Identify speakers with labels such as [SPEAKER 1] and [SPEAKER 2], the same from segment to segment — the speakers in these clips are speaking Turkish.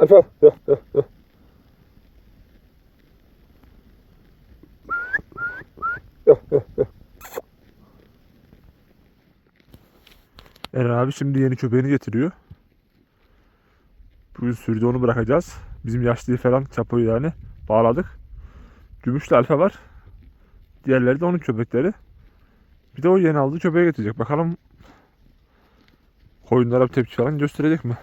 [SPEAKER 1] Alfa gel. Gel gel gel. Eren abi şimdi yeni köpeğini getiriyor. Bugün sürüde onu bırakacağız. Bizim yaşlıyı falan çapoyu yani bağladık. Gümüşlü alfa var. Diğerleri de onun köpekleri. Bir de o yeni aldığı köpeği getirecek. Bakalım koyunlara bir tepki falan gösterecek mi?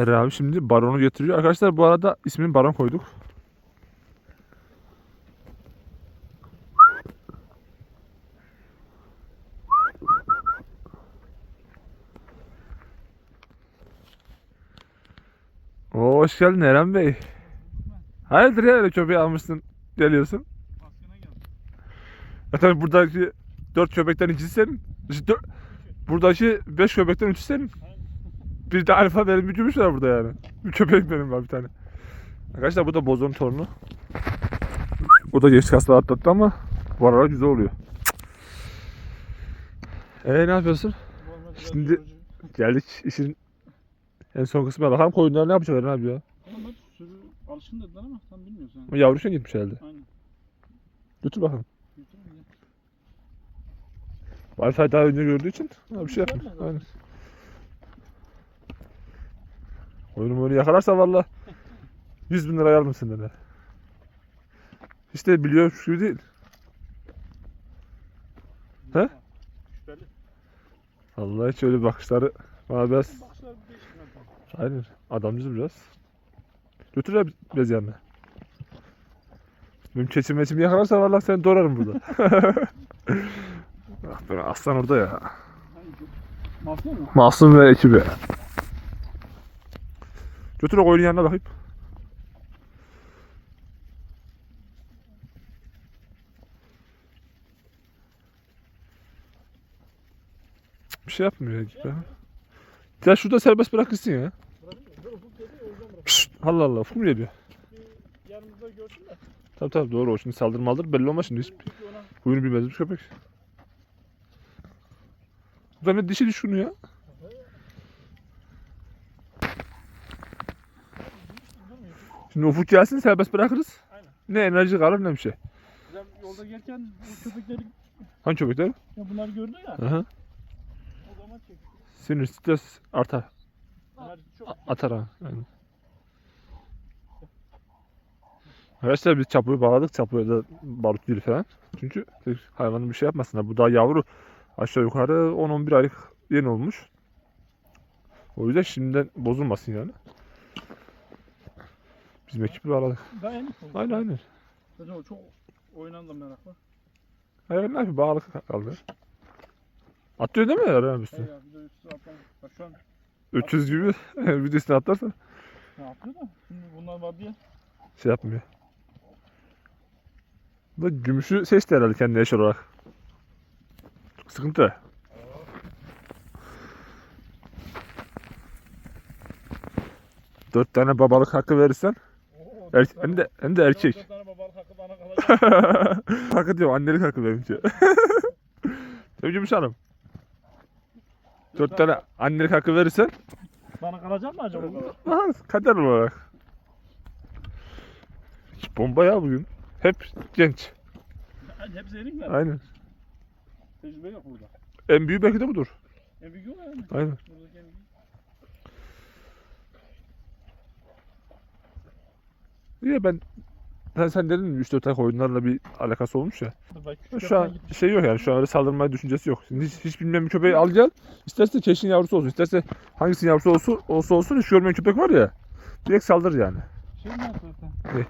[SPEAKER 1] Eren abi şimdi Baron'u getiriyor. Arkadaşlar bu arada ismini Baron koyduk. Oo, hoş geldin Eren Bey. Hayırdır ya öyle köpeği almışsın geliyorsun.
[SPEAKER 2] Baskına geldi.
[SPEAKER 1] Zaten buradaki dört köpekten ikisi senin. İşte dört, buradaki beş köpekten üçü senin. Bir de alfa benim bir gümüş var burada yani. Bir köpek benim var bir tane. Arkadaşlar bu da bozon torunu. Bu da geç kaslı atlattı ama bu aralar güzel oluyor. Eee ne yapıyorsun? Şimdi-. Geldik işin en son kısmına. Bakalım koyunlar ne yapacak Eren abi ya?
[SPEAKER 2] Bak sürü alışkın dediler ama sen bilmiyorsun.
[SPEAKER 1] O Yavruşa gitmiş herhalde.
[SPEAKER 2] Aynen.
[SPEAKER 1] Götür bakalım.
[SPEAKER 2] Götürün ya.
[SPEAKER 1] Wi-Fi daha önce gördüğü için ha, bir şey yapmıyor. Aynen. Oyunu böyle yakalarsa valla 100 bin lira yardım senden. Hiç de biliyormuş gibi değil. He?
[SPEAKER 2] Şüpheli.
[SPEAKER 1] Allah hiç öyle bakışları bana biraz aynen adamcı biraz. Götür ya biraz yanına. Benim keçim meçimi yakalarsa valla seni doğrarım burada. Bak ben aslan orada ya.
[SPEAKER 2] Mafya mı?
[SPEAKER 1] Masum ve ekibi. Götür o koyunun yanına bakayım. Bir şey yapmıyor gibi. Ya şurada serbest bırak gitsin ya. Şşt, Allah Allah ufuk mu geliyor?
[SPEAKER 2] Yanımızda görsün de.
[SPEAKER 1] Tabii tabii doğru o şimdi saldırı maldır belli olmaz şimdi. Huyunu bilmez bir köpek. Bu da ne dişi düş şunu ya. Ufuk gelsin serbest bırakırız.
[SPEAKER 2] Aynen.
[SPEAKER 1] Ne enerji kalır ne bir şey.
[SPEAKER 2] Güzel yolda gelirken bu köpekleri
[SPEAKER 1] Hangi köpekler?
[SPEAKER 2] ya bunlar gördü ya.
[SPEAKER 1] Aha.
[SPEAKER 2] O zaman çek.
[SPEAKER 1] Sinir, stres artar.
[SPEAKER 2] Bunlar çok
[SPEAKER 1] A- Atar ha. Aynen. Arkadaşlar biz çapuyu bağladık. Çapuya da barut değil falan. Çünkü hayvanın bir şey yapmasınlar. Bu daha yavru. Aşağı yukarı 10-11 aylık yeni olmuş. O yüzden şimdiden bozulmasın yani. Bizim ekibi bağladık.
[SPEAKER 2] daha yeni oldu.
[SPEAKER 1] Aynen aynen.
[SPEAKER 2] Zaten o çok oynan da merak var.
[SPEAKER 1] Hayvan ne yapıyor? Bağlılık kaldı. Atıyor değil mi Eren abi üstüne?
[SPEAKER 2] Hey ya bir de üstü atlam. Bak şu an
[SPEAKER 1] 300 gibi bir de üstüne atlarsa
[SPEAKER 2] ne yapıyor da? Şimdi bunlar var diye.
[SPEAKER 1] şey yapmıyor. Bu da gümüşü seçti herhalde kendi eş olarak. Sıkıntı. Dört tane babalık hakkı verirsen er, hem de hem de erkek.
[SPEAKER 2] Hakkı bana kalacak.
[SPEAKER 1] hakkı diyor annelik hakkı benimki. Gümüş Hanım. Dört tane annelik hakkı verirsen
[SPEAKER 2] Bana kalacak mı acaba?
[SPEAKER 1] aha, kader olarak. Bomba ya bugün. Hep genç.
[SPEAKER 2] Hepsi erik mi?
[SPEAKER 1] Aynen.
[SPEAKER 2] Tecrübe yok burada.
[SPEAKER 1] En büyüğü belki de budur.
[SPEAKER 2] En büyük o yani.
[SPEAKER 1] Aynen.
[SPEAKER 2] Buradaki en büyük.
[SPEAKER 1] Niye ben sen, sen dedin 3-4 ay oyunlarla bir alakası olmuş ya.
[SPEAKER 2] Bak
[SPEAKER 1] Şu an
[SPEAKER 2] gitmiş.
[SPEAKER 1] şey yok yani şu an öyle saldırmaya düşüncesi yok. Şimdi hiç, hiç bilmeyen bir köpeği al gel. İsterse keşin yavrusu olsun. isterse hangisinin yavrusu olsun, olsa olsun hiç görmeyen köpek var ya. Direkt saldır yani.
[SPEAKER 2] Şey mi zaten?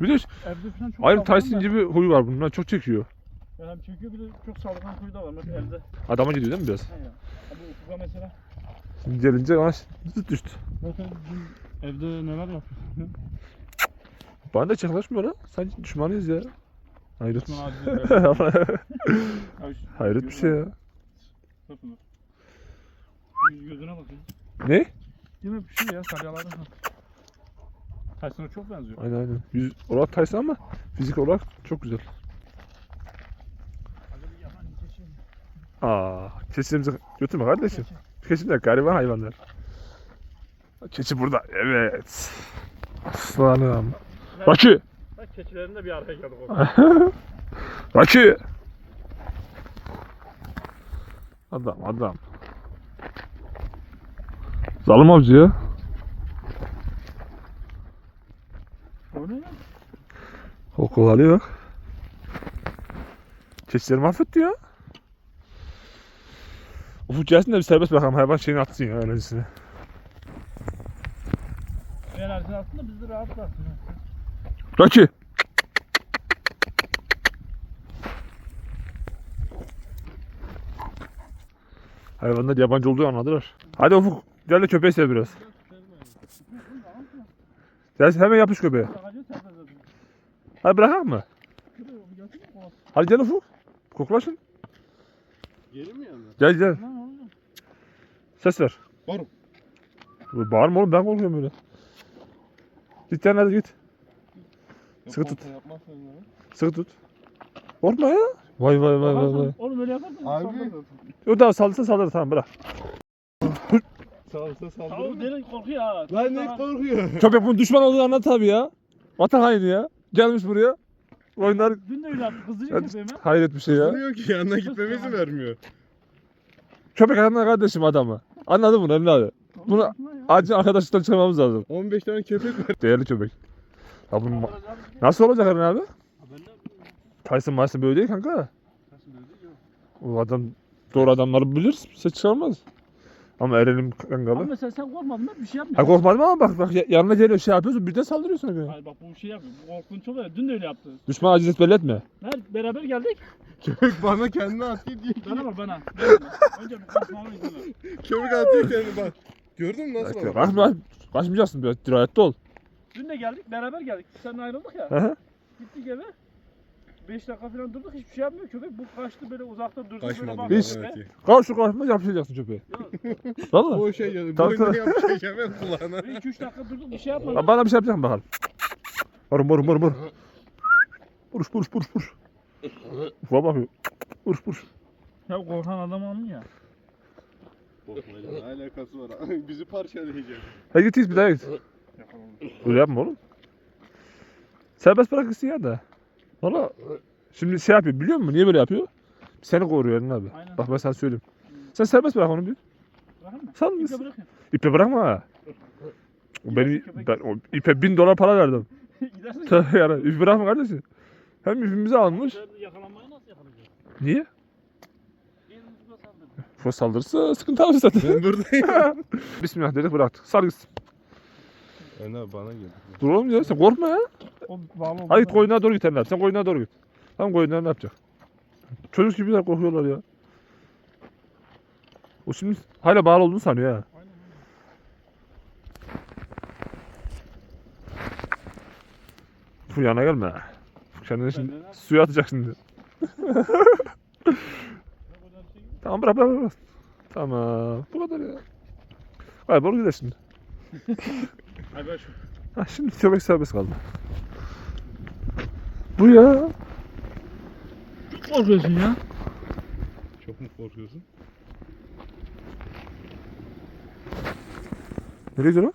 [SPEAKER 1] Bir de Tyson gibi huyu var bundan çok çekiyor.
[SPEAKER 2] Yani hem çekiyor bir de çok saldırgan huyu da var. Mesela evde.
[SPEAKER 1] Adama gidiyor değil mi biraz?
[SPEAKER 2] He ya. Abi mesela.
[SPEAKER 1] Şimdi gelince ona zıt düştü.
[SPEAKER 2] Dün evde neler yapıyor?
[SPEAKER 1] Bana da yaklaşmıyor ha. Sanki düşmanıyız ya. Hayret.
[SPEAKER 2] Osman abi
[SPEAKER 1] Hayret bir şey ya.
[SPEAKER 2] Gözüne bakın.
[SPEAKER 1] Ne?
[SPEAKER 2] Yine bir şey ya salyalardan. Tyson'a çok benziyor.
[SPEAKER 1] Aynen aynen. Yüz olarak Tyson ama fizik olarak çok güzel. Aa, keçimizi götürme kardeşim. Keçiler gariban hayvanlar. Keçi burada. Evet. Aslanım. Rocky.
[SPEAKER 2] Bak keçilerin de bir araya geldik.
[SPEAKER 1] Rocky. Adam adam. Zalim avcı ya.
[SPEAKER 2] O ne ya?
[SPEAKER 1] O kovalıyor. Keçileri mahvetti ya. Ufuk gelsin de bir serbest bakalım hayvan şeyini atsın ya enerjisini.
[SPEAKER 2] Enerji aslında bizi rahat bıraksın. ha.
[SPEAKER 1] Rocky. Hayvanlar yabancı olduğu anladılar. Hadi Ufuk gel de köpeği sev biraz. Gel hemen yapış köpeğe. Hadi bırakalım mı? Hadi gel Ufuk. Koklaşın.
[SPEAKER 3] Geri mi?
[SPEAKER 1] Gel gel. Ses ver.
[SPEAKER 3] Bağırın.
[SPEAKER 1] Dur, Bağırma oğlum ben korkuyorum öyle. Git sen hadi git. Sıkı tut. Sıkı tut. Korkma ya. Vay vay vay vay vay.
[SPEAKER 2] Oğlum öyle yaparsan
[SPEAKER 3] Abi.
[SPEAKER 2] saldırır.
[SPEAKER 1] O da saldırsa saldırır tamam bırak.
[SPEAKER 3] Sağ olsa
[SPEAKER 2] Tavuk deli korkuyor ha.
[SPEAKER 3] Lan ne korkuyor?
[SPEAKER 1] Köpek bunun düşman olduğunu anlat tabii ya. Vatan haini ya. Gelmiş buraya. Oyunlar
[SPEAKER 2] Dün de öyle yaptı. Kızıcı köpeğime.
[SPEAKER 1] hayret bir şey ya.
[SPEAKER 3] Sanıyor ki yanına gitmemizi vermiyor.
[SPEAKER 1] Köpek adamla kardeşim adamı. Anladın mı Emre abi? Bunu acil arkadaşlıktan çıkarmamız lazım.
[SPEAKER 3] 15 tane köpek var.
[SPEAKER 1] Değerli köpek. Ya bunun ma- nasıl olacak Emre abi? Tyson Myson böyle değil kanka. O adam doğru adamları bilir. Ses çıkarmaz. Ama Eren'in
[SPEAKER 2] Ama
[SPEAKER 1] kankalı.
[SPEAKER 2] mesela sen korkmadın da bir şey
[SPEAKER 1] Ha
[SPEAKER 2] yapmıyorsun.
[SPEAKER 1] korkmadım ama bak bak ya- yanına geliyor şey yapıyorsun birden saldırıyorsun. kanka.
[SPEAKER 2] Hayır bak bu şey yapıyor. Bu korkunç oluyor. Dün de öyle yaptı.
[SPEAKER 1] Düşman acizet belli etme.
[SPEAKER 2] Nerede? Beraber geldik.
[SPEAKER 3] Köpek bana kendine atıyor diye.
[SPEAKER 2] Bana bak bana. Önce bir konuşmamı izle.
[SPEAKER 3] Köpek atıyor kendine bak. Gördün mü nasıl?
[SPEAKER 1] Bak, Kaçma, kaçmayacaksın biraz dirayetli ol.
[SPEAKER 2] Dün de geldik. Beraber geldik. Seninle ayrıldık ya.
[SPEAKER 1] Hı hı.
[SPEAKER 2] Gittik eve. 5 dakika falan durduk. Hiçbir şey yapmıyor. Köpek bu kaçtı böyle uzakta durdu.
[SPEAKER 3] Kaçmadı.
[SPEAKER 2] Böyle baktı.
[SPEAKER 3] evet.
[SPEAKER 1] Karşı karşıma yapışacaksın köpeğe. Valla.
[SPEAKER 3] O şey ya.
[SPEAKER 1] Tabii,
[SPEAKER 3] Boynuna
[SPEAKER 1] tabii.
[SPEAKER 3] yapacak hemen kulağına.
[SPEAKER 2] 2-3 dakika durduk. Bir şey yapmadı.
[SPEAKER 1] Ha, Bana bir şey yapacak mı bakalım? Vurun vurun vurun vurun. Vuruş vuruş vuruş vuruş. Ufa bakıyor. Vuruş vuruş.
[SPEAKER 2] Ya korkan adam almıyor ya.
[SPEAKER 3] Korkmayla ne alakası var? Bizi parçalayacak.
[SPEAKER 1] Hadi git bir daha git. Öyle yapma oğlum. Serbest bırakırsın ya da. Valla. Şimdi şey yapıyor biliyor musun? Niye böyle yapıyor? Seni koruyor Eren abi.
[SPEAKER 2] Aynen.
[SPEAKER 1] Bak ben sana söyleyeyim. Sen serbest bırak onu bir.
[SPEAKER 2] Bırakın mı?
[SPEAKER 1] Sal
[SPEAKER 2] İpe
[SPEAKER 1] gitsin.
[SPEAKER 2] bırakın.
[SPEAKER 1] İpe bırakma ha. O Beni, ben o ipe bin dolar para verdim.
[SPEAKER 2] Gidersin.
[SPEAKER 1] Tabii yani. İpi bırakma kardeşim. Hem ipimizi almış.
[SPEAKER 2] Yakalanmayı nasıl yakalayacağız?
[SPEAKER 1] Niye? Fos saldırırsa sıkıntı abi zaten.
[SPEAKER 3] Ben buradayım.
[SPEAKER 1] Bismillah dedik bıraktık. Sar gitsin.
[SPEAKER 3] Öner bana gel.
[SPEAKER 1] Dur oğlum ya sen korkma ya.
[SPEAKER 2] O bağlı.
[SPEAKER 1] Hadi koyuna doğru git Emre. Sen koyuna doğru git. Tamam koyunlar ne yapacak? Çocuk gibiler korkuyorlar ya. O şimdi hala bağlı olduğunu sanıyor ha.
[SPEAKER 2] Aynen, aynen.
[SPEAKER 1] Bu yana gelme. Kendini şimdi suya atacak şimdi.
[SPEAKER 2] Yok, öyle bir şey yok.
[SPEAKER 1] Tamam bırak bırak bırak. Tamam. Bu kadar ya. Kaybol gider şimdi.
[SPEAKER 2] Ay ben şu.
[SPEAKER 1] Ha, şimdi köpek serbest kaldı. Bu ya.
[SPEAKER 2] Çok korkuyorsun ya.
[SPEAKER 3] Çok mu korkuyorsun?
[SPEAKER 1] Nereye gidiyor lan?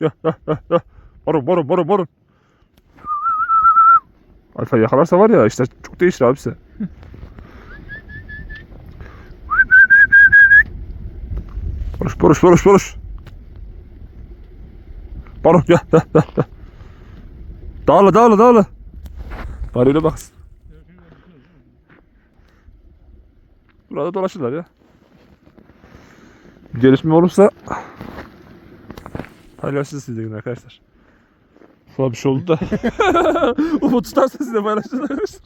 [SPEAKER 1] Ya ya ya ya. Morun morun morun morun. Alfa yakalarsa var ya işte çok değişir abisi. Boruş boruş. Baron ya ya ya ya. Dağla dağla dağla. Bari öyle baksın. Burada dolaşırlar ya. Bir gelişme olursa paylaşırız sizle yine arkadaşlar. Şuna bir şey oldu da. Umut tutarsa size paylaşırız arkadaşlar.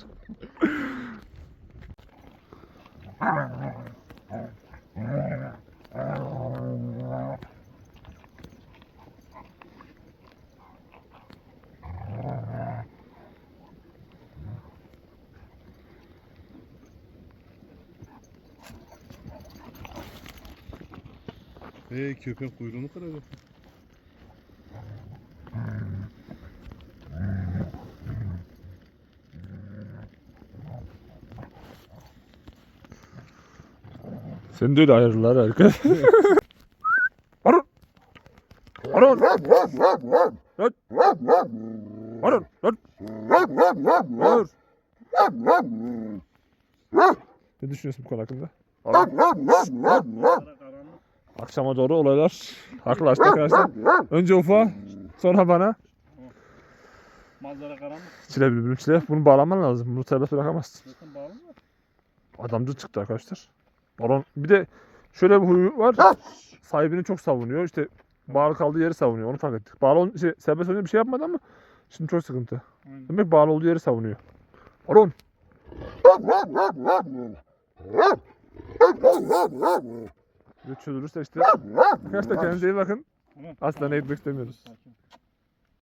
[SPEAKER 3] Ee köpek kuyruğunu kıracak.
[SPEAKER 1] Seni de öyle ayırırlar herkes. Arın. Arın. Arın. Dur. Ne düşünüyorsun bu konu hakkında? Arın. Akşama doğru olaylar haklılaştı arkadaşlar. Önce Ufa, sonra bana.
[SPEAKER 2] Manzara karanlık.
[SPEAKER 1] Çile bülbülüm çile. Bunu bağlaman lazım. Bunu serbest bırakamazsın.
[SPEAKER 2] Zaten bağlı mı?
[SPEAKER 1] Adamcı çıktı arkadaşlar. Baron bir de şöyle bir huyu var. Sahibini çok savunuyor. İşte bağlı kaldığı yeri savunuyor. Onu fark ettik. Bağlı ol- şey, serbest olunca bir şey yapmadı ama şimdi çok sıkıntı.
[SPEAKER 2] Aynen.
[SPEAKER 1] Demek bağlı olduğu yeri savunuyor. Baron. Çözülürse işte. Arkadaşlar kendinize iyi bakın. Asla ne etmek istemiyoruz.